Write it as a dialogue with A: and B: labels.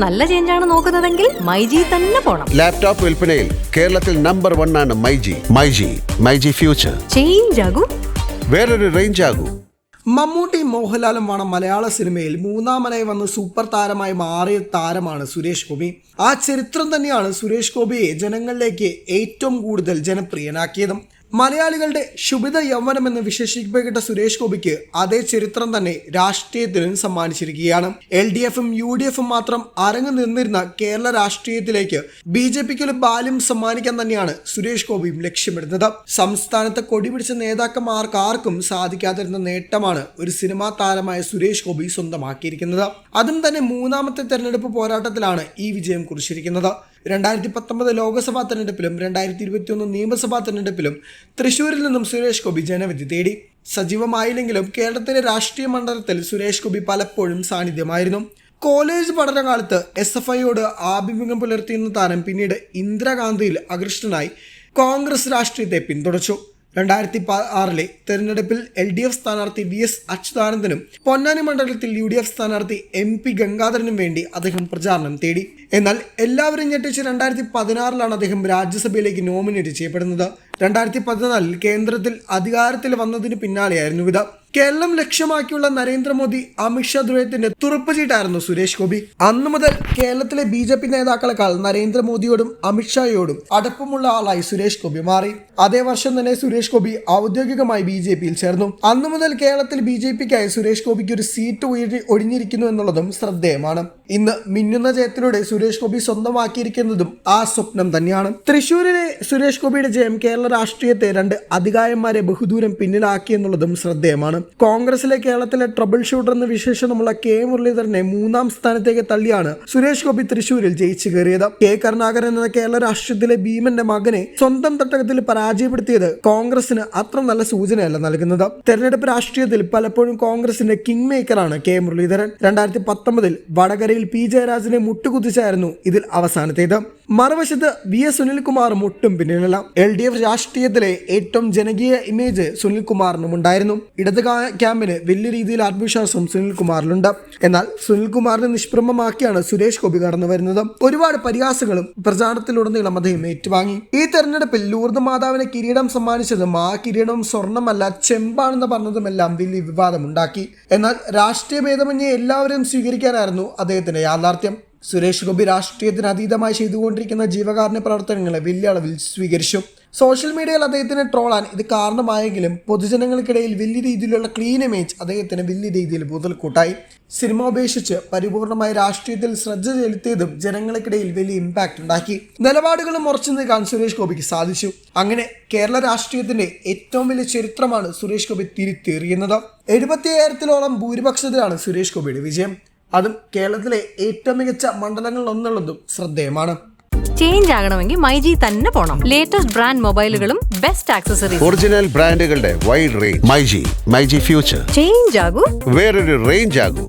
A: നല്ല ചേഞ്ചാണ് നോക്കുന്നതെങ്കിൽ മൈജി തന്നെ പോണം.
B: ലാപ്ടോപ്പ് വിൽപ്പനയിൽ കേരളത്തിൽ നമ്പർ വൺ ആണ് മൈജി. മൈജി മൈജി ഫ്യൂച്ചർ
A: ചേഞ്ച് ആകും.
B: വേറൊരു റേഞ്ച് ആകൂ.
C: മമ്മൂട്ടി മോഹൻലാലും വേണം മലയാള സിനിമയിൽ മൂന്നാമനായി വന്ന് സൂപ്പർ താരമായി മാറിയ താരമാണ് സുരേഷ് ഗോപി. ആ ചരിത്രം തന്നെയാണ് സുരേഷ് ഗോപിയെ ജനങ്ങളിലേക്ക് ഏറ്റവും കൂടുതൽ ജനപ്രിയനാക്കിയതും. മലയാളികളുടെ ശുഭിത യൗവനം എന്ന് വിശേഷിപ്പിക്കപ്പെട്ട സുരേഷ് ഗോപിക്ക് അതേ ചരിത്രം തന്നെ രാഷ്ട്രീയത്തിനും സമ്മാനിച്ചിരിക്കുകയാണ്. എൽ ഡി എഫും യു ഡി എഫും മാത്രം അരങ്ങു നിന്നിരുന്ന കേരള രാഷ്ട്രീയത്തിലേക്ക് ബി ജെ പിക്ക് ഒരു ബാല്യം സമ്മാനിക്കാൻ തന്നെയാണ് സുരേഷ് ഗോപിയും ലക്ഷ്യമിടുന്നത്. സംസ്ഥാനത്തെ കൊടിപിടിച്ച നേതാക്കന്മാർക്ക് ആർക്കും സാധിക്കാതിരുന്ന നേട്ടമാണ് ഒരു സിനിമാ താരമായ സുരേഷ് ഗോപി സ്വന്തമാക്കിയിരിക്കുന്നത്. അതും തന്നെ മൂന്നാമത്തെ തെരഞ്ഞെടുപ്പ് പോരാട്ടത്തിലാണ് ഈ വിജയം കുറിച്ചിരിക്കുന്നത്. രണ്ടായിരത്തി പത്തൊമ്പത് ലോക്സഭാ തെരഞ്ഞെടുപ്പിലും രണ്ടായിരത്തി ഇരുപത്തിയൊന്ന് നിയമസഭാ തെരഞ്ഞെടുപ്പിലും തൃശൂരിൽ നിന്നും സുരേഷ് ഗോപി ജനവിധി തേടി. സജീവമായില്ലെങ്കിലും കേരളത്തിലെ രാഷ്ട്രീയ മണ്ഡലത്തിൽ സുരേഷ് ഗോപി പലപ്പോഴും സാന്നിധ്യമായിരുന്നു. കോളേജ് പഠനകാലത്ത് എസ് എഫ് ഐയോട് ആഭിമുഖ്യം പുലർത്തിയിരുന്ന താരം പിന്നീട് ഇന്ദിരാഗാന്ധിയിൽ അകൃഷ്ടനായി കോൺഗ്രസ് രാഷ്ട്രീയത്തെ പിന്തുണച്ചു. രണ്ടായിരത്തി ആറിലെ തെരഞ്ഞെടുപ്പിൽ എൽ ഡി എഫ് സ്ഥാനാർത്ഥി വി എസ് അച്യുതാനന്ദനും പൊന്നാനി മണ്ഡലത്തിൽ യു ഡി എഫ് സ്ഥാനാർത്ഥി എം പി ഗംഗാധരനും വേണ്ടി അദ്ദേഹം പ്രചാരണം തേടി. എന്നാൽ എല്ലാവരും ഞെട്ടിച്ച് രണ്ടായിരത്തി പതിനാറിലാണ് അദ്ദേഹം രാജ്യസഭയിലേക്ക് നോമിനേറ്റ് ചെയ്യപ്പെടുന്നത്. രണ്ടായിരത്തി പതിനാലിൽ കേന്ദ്രത്തിൽ അധികാരത്തിൽ വന്നതിന് പിന്നാലെയായിരുന്നു ഇത് കേരളം ലക്ഷ്യമാക്കിയുള്ള നരേന്ദ്രമോദി അമിത്ഷാ ദ്വയത്തിന്റെ തുറപ്പുചീട്ടായിരുന്നു സുരേഷ് ഗോപി. അന്നു മുതൽ കേരളത്തിലെ ബി ജെ പി നേതാക്കളെക്കാൾ നരേന്ദ്രമോദിയോടും അമിത്ഷായോടും അടുപ്പമുള്ള ആളായി സുരേഷ് ഗോപി മാറി. അതേ വർഷം തന്നെ സുരേഷ് ഗോപി ഔദ്യോഗികമായി ബി ജെ പിയിൽ ചേർന്നു. അന്നു മുതൽ കേരളത്തിൽ ബി ജെ പിക്കായി സുരേഷ് ഗോപിക്ക് ഒരു സീറ്റ് ഉയരി ഒഴിഞ്ഞിരിക്കുന്നു എന്നുള്ളതും ശ്രദ്ധേയമാണ്. ഇന്ന് മിന്നുന്ന ജയത്തിലൂടെ സുരേഷ് ഗോപി സ്വന്തമാക്കിയിരിക്കുന്നതും ആ സ്വപ്നം തന്നെയാണ്. തൃശൂരിലെ സുരേഷ് ഗോപിയുടെ ജയം കേരള രാഷ്ട്രീയത്തെ രണ്ട് അധികാരന്മാരെ ബഹുദൂരം പിന്നിലാക്കി എന്നുള്ളതും ശ്രദ്ധേയമാണ്. കോൺഗ്രസിലെ കേരളത്തിലെ ട്രബിൾ ഷൂട്ടർ എന്ന വിശേഷം നമ്മളെ കെ മുരളീധരനെ മൂന്നാം സ്ഥാനത്തേക്ക് തള്ളിയാണ് സുരേഷ് ഗോപി തൃശൂരിൽ ജയിച്ചു കയറിയത്. കെ കരുണാകരൻ എന്ന കേരള രാഷ്ട്രീയത്തിലെ ഭീമന്റെ മകനെ സ്വന്തം തട്ടകത്തിൽ പരാജയപ്പെടുത്തിയത് കോൺഗ്രസിന് അത്ര നല്ല സൂചനയല്ല നൽകുന്നത്. തെരഞ്ഞെടുപ്പ് രാഷ്ട്രീയത്തിൽ പലപ്പോഴും കോൺഗ്രസിന്റെ കിങ് മേക്കറാണ് കെ മുരളീധരൻ. രണ്ടായിരത്തി പത്തൊമ്പതിൽ വടകരയിൽ പി ജയരാജനെ മുട്ടുകുത്തിച്ചായിരുന്നു ഇതിൽ അവസാനത്തേത്. മറുവശത്ത് വി എസ് സുനിൽകുമാറും ഒട്ടും പിന്നിലല്ല. എൽ ഡി എഫ് രാഷ്ട്രീയത്തിലെ ഏറ്റവും ജനകീയ ഇമേജ് സുനിൽകുമാറിനും ഉണ്ടായിരുന്നു. ഇടത് ക്യാമ്പിന് വലിയ രീതിയിൽ ആത്മവിശ്വാസം സുനിൽകുമാറിലുണ്ട്. എന്നാൽ സുനിൽകുമാറിനെ നിഷ്പ്രമമാക്കിയാണ് സുരേഷ് ഗോപി കടന്നു വരുന്നത്. ഒരുപാട് പരിഹാസങ്ങളും പ്രചാരണത്തിലുടനീളം അദ്ദേഹം ഏറ്റുവാങ്ങി. ഈ തെരഞ്ഞെടുപ്പിൽ ലൂർദ് മാതാവിനെ കിരീടം സമ്മാനിച്ചതും ആ കിരീടം സ്വർണമല്ല ചെമ്പാണെന്ന് പറഞ്ഞതുമെല്ലാം വലിയ വിവാദമുണ്ടാക്കി. എന്നാൽ രാഷ്ട്രീയ ഭേദമന്യേ എല്ലാവരും സ്വീകരിക്കാനായിരുന്നു അദ്ദേഹത്തിന്റെ യാഥാർത്ഥ്യം. സുരേഷ് ഗോപി രാഷ്ട്രീയത്തിന് അതീതമായി ചെയ്തുകൊണ്ടിരിക്കുന്ന ജീവകാരുണ്യ പ്രവർത്തനങ്ങളെ വലിയ അളവിൽ സ്വീകരിച്ചു. സോഷ്യൽ മീഡിയയിൽ അദ്ദേഹത്തിന് ട്രോളാൻ ഇത് കാരണമായെങ്കിലും പൊതുജനങ്ങൾക്കിടയിൽ വലിയ രീതിയിലുള്ള ക്ലീൻ ഇമേജ് അദ്ദേഹത്തിന് വലിയ രീതിയിൽ മുതൽക്കൂട്ടായി. സിനിമ ഉപേക്ഷിച്ച് പരിപൂർണമായി രാഷ്ട്രീയത്തിൽ ശ്രദ്ധ ചെലുത്തിയതും ജനങ്ങൾക്കിടയിൽ വലിയ ഇമ്പാക്റ്റ് ഉണ്ടാക്കി. നിലപാടുകളും ഉറച്ചു നിൽക്കാൻ സുരേഷ് ഗോപിക്ക് സാധിച്ചു. അങ്ങനെ കേരള രാഷ്ട്രീയത്തിന്റെ ഏറ്റവും വലിയ ചരിത്രമാണ് സുരേഷ് ഗോപി തിരിത്തേറിയുന്നത് എഴുപത്തി അയ്യായിരത്തിലോളം ഭൂരിപക്ഷത്തിലാണ് സുരേഷ് ഗോപിയുടെ വിജയം. അതും കേരളത്തിലെ ഏറ്റവും മികച്ച മണ്ഡലങ്ങളിൽ ഒന്നുള്ളതും ശ്രദ്ധേയമാണ്.
A: ചേഞ്ച് ആകണമെങ്കിൽ മൈജി തന്നെ പോണം. ലേറ്റസ്റ്റ് ബ്രാൻഡ് മൊബൈലുകളും ബെസ്റ്റ് ആക്സസറീസ്
B: ഒറിജിനൽ ബ്രാൻഡുകളുടെ wide range myG myG future
A: change ആകൂ.
B: വേറൊരു റേഞ്ച് ആകൂ.